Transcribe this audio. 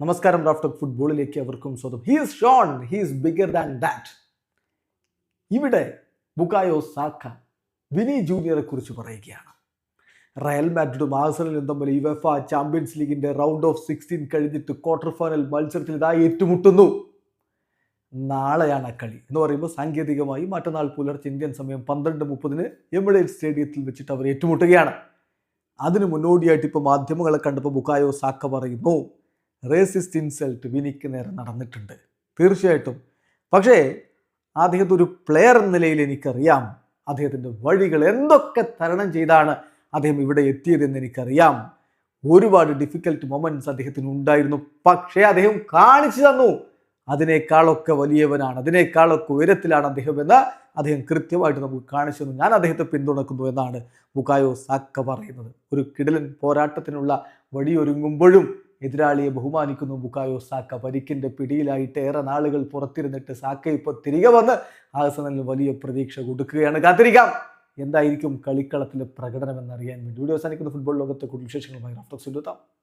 നമസ്കാരം റാഫ്റ്റർ ഫുട്ബോളിലേക്ക് അവർക്കും സ്വന്തം he's shown he's bigger than that ഇവിടെ ബുക്കായോ സാക്ക വിനി ജൂനിയറെ കുറിച്ച് പറയുകയാണ്. റയൽ മാഡ്രിഡും ആഴ്സണലും തമ്മിൽ യുവഫ ചാമ്പ്യൻസ് ലീഗിന്റെ റൗണ്ട് ഓഫ് സിക്സ്റ്റീൻ കഴിഞ്ഞിട്ട് ക്വാർട്ടർ ഫൈനൽ മത്സരത്തിൽ ഇതാ ഏറ്റുമുട്ടുന്നു. നാളെയാണ് കളി എന്ന് പറയുമ്പോൾ സാങ്കേതികമായി മറ്റന്നാൾ പുലർച്ചെ ഇന്ത്യൻ സമയം പന്ത്രണ്ട് മുപ്പതിന് എമിറേറ്റ് സ്റ്റേഡിയത്തിൽ വെച്ചിട്ട് അവർ ഏറ്റുമുട്ടുകയാണ്. അതിന് മുന്നോടിയായിട്ട് ഇപ്പോൾ മാധ്യമങ്ങളെ കണ്ടപ്പോൾ ബുക്കായോ സാക്ക പറയുന്നു റേസിസ്റ്റ് ഇൻസൾട്ട് വിനിക്ക് നേരെ നടന്നിട്ടുണ്ട്. തീർച്ചയായിട്ടും. പക്ഷേ അദ്ദേഹത്തെ ഒരു പ്ലെയർ എന്ന നിലയിൽ എനിക്കറിയാം. അദ്ദേഹത്തിന്റെ വഴികൾ എന്തൊക്കെ തരണം ചെയ്താണ് അദ്ദേഹം ഇവിടെ എത്തിയതെന്ന് എനിക്കറിയാം. ഒരുപാട് ഡിഫിക്കൽട്ട് മൊമെന്റ്സ് അദ്ദേഹത്തിന് ഉണ്ടായിരുന്നു. പക്ഷേ അദ്ദേഹം കാണിച്ചു തന്നു. അതിനേക്കാളൊക്കെ വലിയവനാണ് അതിനേക്കാളൊക്കെ ഉയരത്തിലാണ് അദ്ദേഹം എന്ന് അദ്ദേഹം കൃത്യമായിട്ട് നമുക്ക് കാണിച്ചു തന്നു. ഞാൻ അദ്ദേഹത്തെ പിന്തുണക്കുന്നു എന്നാണ് ബുക്കായോ സാക്ക പറയുന്നത്. ഒരു കിടലൻ പോരാട്ടത്തിനുള്ള വഴിയൊരുങ്ങുമ്പോഴും എതിരാളിയെ ബഹുമാനിക്കുന്നു. ബുക്കായോ സാക്ക പരിക്കിന്റെ പിടിയിലായിട്ട് ഏറെ നാളുകൾ പുറത്തിരുന്നിട്ട് സാക്ക ഇപ്പോൾ തിരികെ വന്ന് ആസനലിന് വലിയ പ്രതീക്ഷ കൊടുക്കുകയാണ്. കാത്തിരിക്കാം. എന്തായിരിക്കും കളിക്കളത്തിലെ പ്രകടനം എന്നറിയാൻ വേണ്ടി വീഡിയോ അവസാനിക്കുന്ന. ഫുട്ബോൾ ലോകത്തെ കൂടുതൽ വിശേഷങ്ങളുമായി റഫ്ലക്സ് എടുത്താം